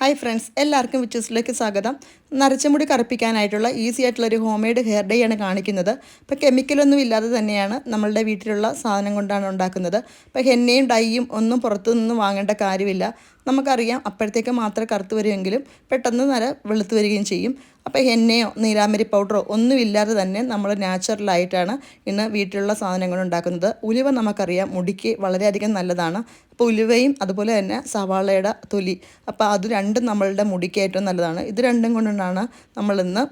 Hi friends എല്ലാവർക്കും വിച്ചൂസിലേക്ക് സ്വാഗതം. നരച്ചമുടി കറുപ്പിക്കാനായിട്ടുള്ള ഈസി ആയിട്ടുള്ള ഒരു ഹോം മെയ്ഡ് ഹെയർ ഡേ ആണ് കാണിക്കുന്നത്. ഇപ്പോൾ കെമിക്കലൊന്നും ഇല്ലാതെ തന്നെയാണ് നമ്മളുടെ വീട്ടിലുള്ള സാധനം കൊണ്ടാണ് ഉണ്ടാക്കുന്നത്. ഇപ്പോൾ ഹെന്നയും ഡൈയും ഒന്നും പുറത്തു നിന്ന് വാങ്ങേണ്ട കാര്യമില്ല. നമുക്കറിയാം അപ്പോഴത്തേക്ക് മാത്രം കറുത്ത് വരുമെങ്കിലും പെട്ടെന്ന് നര വെളുത്തു വരികയും ചെയ്യും. അപ്പോൾ എണ്ണയോ നീരാമരി പൗഡറോ ഒന്നുമില്ലാതെ തന്നെ നമ്മൾ നാച്ചുറലായിട്ടാണ് ഇന്ന് വീട്ടിലുള്ള സാധനങ്ങൾ ഉണ്ടാക്കുന്നത്. ഉലുവ നമുക്കറിയാം മുടിക്ക് വളരെയധികം നല്ലതാണ്. അപ്പോൾ ഉലുവയും അതുപോലെ തന്നെ സവാളയുടെ തൊലി. അപ്പോൾ അത് രണ്ടും നമ്മളുടെ മുടിക്ക് ഏറ്റവും നല്ലതാണ്. ഇത് രണ്ടും കൊണ്ടാണ് നമ്മളിന്ന്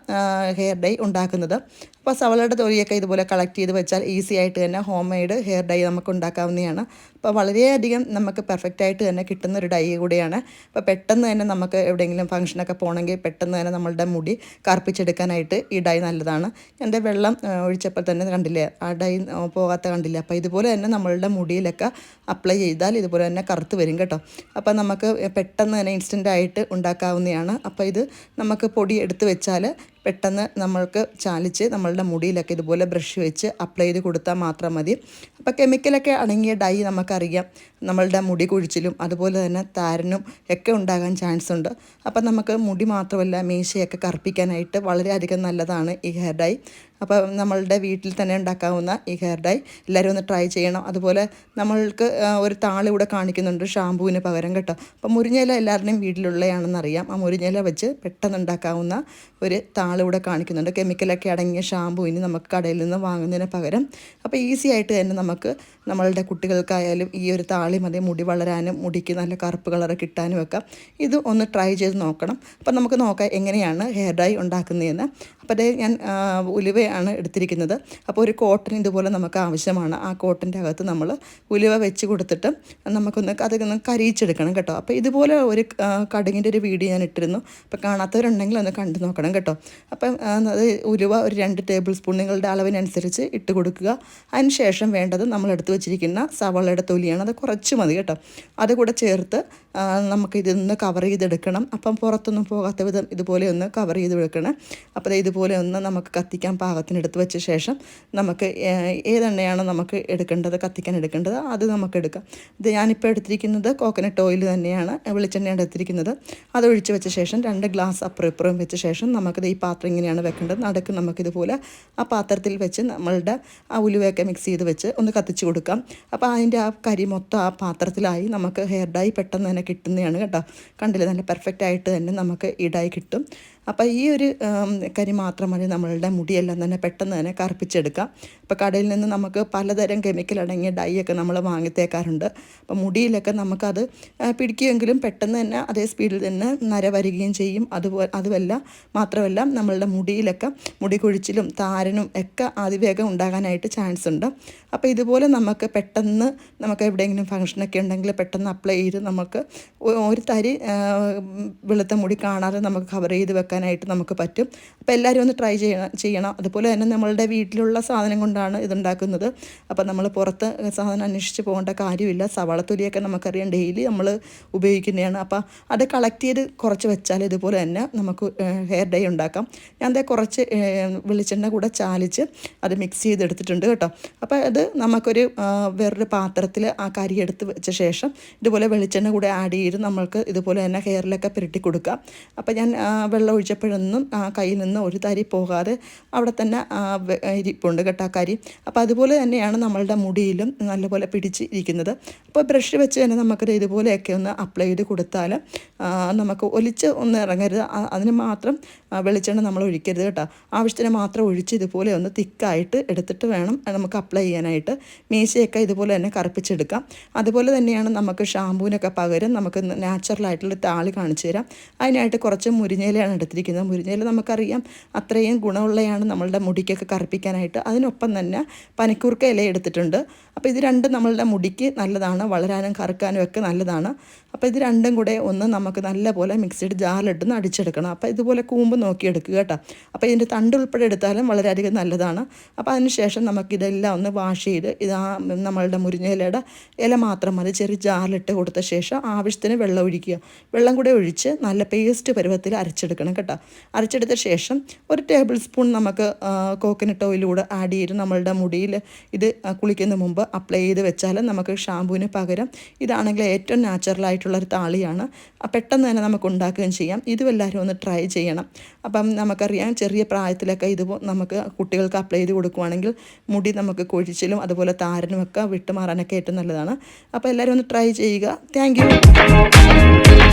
ഹെയർ ഡൈ ഉണ്ടാക്കുന്നത്. അപ്പോൾ സവളയുടെ തൊലിയൊക്കെ ഇതുപോലെ കളക്ട് ചെയ്ത് വെച്ചാൽ ഈസി ആയിട്ട് തന്നെ ഹോം മെയ്ഡ് ഹെയർ ഡൈ നമുക്ക് ഉണ്ടാക്കാവുന്നതാണ്. അപ്പോൾ വളരെയധികം നമുക്ക് പെർഫെക്റ്റ് ആയിട്ട് തന്നെ കിട്ടുന്ന ഒരു ഡൈ കൂടിയാണ്. അപ്പോൾ പെട്ടെന്ന് തന്നെ നമുക്ക് എവിടെയെങ്കിലും ഫംഗ്ഷനൊക്കെ പോകണമെങ്കിൽ പെട്ടെന്ന് തന്നെ നമ്മളുടെ മുടി കറുപ്പിച്ചെടുക്കാനായിട്ട് ഈ ഡൈ നല്ലതാണ്. എന്റെ വെള്ളം ഒഴിച്ചപ്പോൾ തന്നെ കണ്ടില്ലേ ആ ഡൈ പോകാത്ത കണ്ടില്ല? അപ്പോൾ ഇതുപോലെ തന്നെ നമ്മളുടെ മുടിയിലൊക്കെ അപ്ലൈ ചെയ്താൽ ഇതുപോലെ തന്നെ കറുത്ത് വരും കേട്ടോ. അപ്പോൾ നമുക്ക് പെട്ടെന്ന് തന്നെ ഇൻസ്റ്റന്റ് ആയിട്ട് ഉണ്ടാക്കാവുന്നതാണ്. അപ്പോൾ ഇത് നമുക്ക് പൊടി എടുത്ത് വെച്ചാൽ പെട്ടെന്ന് നമ്മൾക്ക് ചാലിച്ച് നമ്മളുടെ മുടിയിലൊക്കെ ഇതുപോലെ ബ്രഷ് വെച്ച് അപ്ലൈ ചെയ്ത് കൊടുത്താൽ മാത്രം മതി. അപ്പോൾ കെമിക്കലൊക്കെ അടങ്ങിയ ഡൈ നമുക്കറിയാം. നമ്മളുടെ മുടി കുഴിച്ചിലും അതുപോലെ തന്നെ താരനും ഒക്കെ ഉണ്ടാകാൻ ചാൻസ് ഉണ്ട്. അപ്പം നമുക്ക് മുടി മാത്രമല്ല മീശയൊക്കെ കറുപ്പിക്കാനായിട്ട് വളരെയധികം നല്ലതാണ് ഈ ഹെയർ ഡൈ അപ്പോൾ നമ്മളുടെ വീട്ടിൽ തന്നെ ഉണ്ടാക്കാവുന്ന ഈ ഹെയർ ഡൈ എല്ലാവരും ഒന്ന് ട്രൈ ചെയ്യണം. അതുപോലെ നമ്മൾക്ക് ഒരു താളിവിടെ കാണിക്കുന്നുണ്ട് ഷാമ്പുവിന് പകരം കേട്ടോ. അപ്പോൾ മുരിഞ്ഞയില എല്ലാവരുടെയും വീട്ടിലുള്ളതാണെന്നറിയാം ആ മുരിഞ്ഞയില വെച്ച് പെട്ടെന്ന് ഉണ്ടാക്കാവുന്ന ഒരു താളിവിടെ കാണിക്കുന്നുണ്ട്. കെമിക്കലൊക്കെ അടങ്ങിയ ഷാമ്പുവിന് നമുക്ക് കടയിൽ നിന്ന് വാങ്ങുന്നതിന് പകരം. അപ്പോൾ ഈസി ആയിട്ട് തന്നെ നമുക്ക് നമ്മളുടെ കുട്ടികൾക്കായാലും ഈ ഒരു താളി മതി. മുടി വളരാനും മുടിക്ക് നല്ല കറുപ്പ് കളർ കിട്ടാനും ഒക്കെ ഇത് ഒന്ന് ട്രൈ ചെയ്ത് നോക്കണം. അപ്പം നമുക്ക് നോക്കാം എങ്ങനെയാണ് ഹെയർ ഡൈ ഉണ്ടാക്കുന്നതെന്ന്. അപ്പോൾ അതേ ഞാൻ ഉലുവയാണ് എടുത്തിരിക്കുന്നത്. അപ്പോൾ ഒരു കോട്ടൺ ഇതുപോലെ നമുക്ക് ആവശ്യമാണ്. ആ കോട്ടന്റെ അകത്ത് നമ്മൾ ഉലുവ വെച്ച് കൊടുത്തിട്ട് നമുക്കൊന്ന് അതൊന്ന് കരിയിച്ചെടുക്കണം കേട്ടോ. അപ്പോൾ ഇതുപോലെ ഒരു കടുകിന്റെ ഒരു വീഡിയോ ഞാൻ ഇട്ടിരുന്നു. അപ്പോൾ കാണാത്തവരുണ്ടെങ്കിൽ ഒന്ന് കണ്ടു നോക്കണം കേട്ടോ. അപ്പം അത് ഉലുവ ഒരു രണ്ട് ടേബിൾ സ്പൂൺ നിങ്ങളുടെ അളവിനനുസരിച്ച് ഇട്ട് കൊടുക്കുക. അതിന് ശേഷം വേണ്ടത് നമ്മൾ എടുത്ത് വെച്ചിരിക്കുന്ന സവാളയുടെ തൊലിയാണ്. അത് കുറച്ച് മതി കേട്ടോ. അത് കൂടെ ചേർത്ത് നമുക്ക് ഇതൊന്ന് കവർ ചെയ്തെടുക്കണം. അപ്പം പുറത്തൊന്നും പോകാത്ത വിധം ഇതുപോലെ ഒന്ന് കവർ ചെയ്ത് വെക്കണം അപ്പോൾ ഇതുപോലെ ഒന്ന് നമുക്ക് കത്തിക്കാൻ പാകത്തിന് എടുത്ത് വെച്ച ശേഷം നമുക്ക് ഏതെണ്ണയാണ് നമുക്ക് എടുക്കേണ്ടത് കത്തിക്കാൻ എടുക്കേണ്ടത് അത് നമുക്ക് എടുക്കാം. ഇത് ഞാനിപ്പോൾ എടുത്തിരിക്കുന്നത് കോക്കനട്ട് ഓയിൽ തന്നെയാണ് വെളിച്ചെണ്ണയാണ് എടുത്തിരിക്കുന്നത്. അത് ഒഴിച്ച് വെച്ച ശേഷം രണ്ട് ഗ്ലാസ് അപ്പുറം ഇപ്പുറം വെച്ച ശേഷം നമുക്കിത് ഈ പാത്രം ഇങ്ങനെയാണ് വെക്കേണ്ടത്. നടക്ക് നമുക്കിതുപോലെ ആ പാത്രത്തിൽ വെച്ച് നമ്മളുടെ ആ ഉലുവയൊക്കെ മിക്സ് ചെയ്ത് വെച്ച് ഒന്ന് കത്തിച്ച് കൊടുക്കാം. അപ്പോൾ അതിന്റെ ആ കരി മൊത്തം ആ പാത്രത്തിലായി നമുക്ക് ഹെയർ ഡൈ പെട്ടെന്ന് തന്നെ കിട്ടുന്നതാണ് കേട്ടോ. കണ്ടില്ലേ? നല്ല പെർഫെക്റ്റ് ആയിട്ട് തന്നെ നമുക്ക് ഈ ഡൈ കിട്ടും. അപ്പോൾ ഈ ഒരു കരി മാത്രം മതി നമ്മളുടെ മുടിയെല്ലാം തന്നെ പെട്ടെന്ന് തന്നെ കറുപ്പിച്ചെടുക്കാം ഇപ്പോൾ കടയിൽ നിന്ന് നമുക്ക് പലതരം കെമിക്കൽ അടങ്ങിയ ഡൈ ഒക്കെ നമ്മൾ വാങ്ങിത്തേക്കാറുണ്ട്. അപ്പോൾ മുടിയിലൊക്കെ നമുക്കത് പിടിക്കുമെങ്കിലും പെട്ടെന്ന് തന്നെ അതേ സ്പീഡിൽ തന്നെ നര വരികയും ചെയ്യും. അതുപോലെ അതുമല്ല മാത്രമല്ല നമ്മളുടെ മുടിയിലൊക്കെ മുടി കൊഴിച്ചിലും താരനും ഒക്കെ അതിവേഗം ഉണ്ടാകാനായിട്ട് ചാൻസ് ഉണ്ട്. അപ്പോൾ ഇതുപോലെ നമുക്ക് പെട്ടെന്ന് നമുക്ക് എവിടെയെങ്കിലും ഫംഗ്ഷനൊക്കെ ഉണ്ടെങ്കിൽ പെട്ടെന്ന് അപ്ലൈ ചെയ്ത് നമുക്ക് ഒരു തരി വെളുത്ത മുടി കാണാതെ നമുക്ക് കവർ ചെയ്ത് വെക്കാനായിട്ട് നമുക്ക് പറ്റും. അപ്പോൾ എല്ലാവരും ഒന്ന് ട്രൈ ചെയ്യണം ചെയ്യണം. അതുപോലെ തന്നെ നമ്മളുടെ വീട്ടിലുള്ള സാധനം കൊണ്ടാണ് ഇതുണ്ടാക്കുന്നത്. അപ്പോൾ നമ്മൾ പുറത്ത് സാധനം അന്വേഷിച്ച് പോകേണ്ട കാര്യമില്ല. സവാള തൊലിയൊക്കെ നമുക്കറിയാം. ഡെയിലി നമ്മൾ ഉപയോഗിക്കുന്നതാണ്. അപ്പോൾ അത് കളക്ട് ചെയ്ത് കുറച്ച് വെച്ചാൽ ഇതുപോലെ തന്നെ നമുക്ക് ഹെയർ ഡൈ ഉണ്ടാക്കാം. ഞാൻ അതേ കുറച്ച് വെളിച്ചെണ്ണ കൂടെ ചാലിച്ച് അത് മിക്സ് ചെയ്തെടുത്തിട്ടുണ്ട് കേട്ടോ. അപ്പോൾ അത് നമുക്കൊരു വേറൊരു പാത്രത്തിൽ ആ കരി എടുത്ത് വെച്ച ശേഷം ഇതുപോലെ വെളിച്ചെണ്ണ കൂടെ ആഡ് ചെയ്ത് നമ്മൾക്ക് ഇതുപോലെ തന്നെ ഹെയറിലൊക്കെ പുരട്ടി കൊടുക്കാം. അപ്പോൾ ഞാൻ വെള്ളം ഒഴിച്ചപ്പോഴൊന്നും ആ കയ്യിൽ നിന്ന് ഒരു തരി പോകാതെ അവിടെ തന്നെ ഇരിപ്പുണ്ട് കെട്ടാക്കാരി അപ്പോൾ അതുപോലെ തന്നെയാണ് നമ്മളുടെ മുടിയിലും നല്ലപോലെ പിടിച്ച് ഇരിക്കുന്നത്. അപ്പോൾ ബ്രഷ് വെച്ച് തന്നെ നമുക്കത് ഇതുപോലെയൊക്കെ ഒന്ന് അപ്ലൈ ചെയ്ത് കൊടുത്താൽ നമുക്ക് ഒലിച്ച് ഒന്ന് ഇറങ്ങരുത്. അതിന് മാത്രം വെളിച്ചെണ്ണ നമ്മൾ ഒഴിക്കരുത് കേട്ടോ. ആവശ്യത്തിന് മാത്രം ഒഴിച്ച് ഇതുപോലെ ഒന്ന് തിക്കായിട്ട് എടുത്തിട്ട് വേണം നമുക്ക് അപ്ലൈ ചെയ്യാനായിട്ട്. മീശയൊക്കെ ഇതുപോലെ തന്നെ കറുപ്പിച്ചെടുക്കാം. അതുപോലെ തന്നെയാണ് നമുക്ക് ഷാമ്പൂവിനൊക്കെ പകരം നമുക്ക് നാച്ചുറലായിട്ടുള്ള താളി കാണിച്ചു തരാം. അതിനായിട്ട് കുറച്ച് മുരിഞ്ഞയിലാണ് എടുത്തിരിക്കുന്നത്. മുരിഞ്ഞയില നമുക്കറിയാം. അത്രയും ഗുണമുള്ളതാണ് നമ്മളുടെ മുടിക്കൊക്കെ കറുപ്പിക്കാനായിട്ട്. അതിനൊപ്പം തന്നെ പനിക്കൂർക്ക ഇല എടുത്തിട്ടുണ്ട്. അപ്പോൾ ഇത് രണ്ടും നമ്മളുടെ മുടിക്ക് നല്ലതാണ്. വളരാനും കറുക്കാനും ഒക്കെ നല്ലതാണ്. അപ്പോൾ ഇത് രണ്ടും കൂടെ ഒന്ന് നമുക്ക് നല്ലപോലെ മിക്സിയുടെ ജാറിലിട്ടൊന്ന് അടിച്ചെടുക്കണം. അപ്പോൾ ഇതുപോലെ കൂമ്പ് നോക്കിയെടുക്കുക കേട്ടോ. അപ്പോൾ ഇതിന്റെ തണ്ട് ഉൾപ്പെടെ എടുത്താലും വളരെയധികം നല്ലതാണ്. അപ്പോൾ അതിനുശേഷം നമുക്കിതെല്ലാം ഒന്ന് വാഷ് ചെയ്ത് ഇത് ആ നമ്മളുടെ മുരിങ്ങയിലയുടെ ഇല മാത്രം മതി. ചെറിയ ജാറിലിട്ട് കൊടുത്ത ശേഷം ആവശ്യത്തിന് വെള്ളം ഒഴിക്കുക. വെള്ളം കൂടെ ഒഴിച്ച് നല്ല പേസ്റ്റ് പരുവത്തിൽ അരച്ചെടുക്കണം കേട്ടോ. അരച്ചെടുത്ത ശേഷം ഒരു ടേബിൾ സ്പൂൺ നമുക്ക് കോക്കനട്ട് ഓയിലൂടെ ആഡ് ചെയ്ത് നമ്മളുടെ മുടിയിൽ ഇത് കുളിക്കുന്ന മുമ്പ് അപ്ലൈ ചെയ്ത് വെച്ചാൽ നമുക്ക് ഷാമ്പുവിന് പകരം ഇതാണെങ്കിൽ ഏറ്റവും നാച്ചുറൽ ആയിട്ടുള്ള ഒരു താളിയാണ്. പെട്ടെന്ന് തന്നെ നമുക്ക് ഉണ്ടാക്കുകയും ചെയ്യാം. ഇതും എല്ലാവരും ഒന്ന് ട്രൈ ചെയ്യണം. അപ്പം നമുക്കറിയാം ചെറിയ പ്രായത്തിലൊക്കെ ഇത് നമുക്ക് കുട്ടികൾക്ക് അപ്ലൈ ചെയ്ത് കൊടുക്കുവാണെങ്കിൽ മുടി നമുക്ക് കൊഴിച്ചിലും അതുപോലെ താരനുമൊക്കെ വിട്ടുമാറാനൊക്കെ ഏറ്റവും നല്ലതാണ്. അപ്പോൾ എല്ലാവരും ഒന്ന് ട്രൈ ചെയ്യുക. താങ്ക്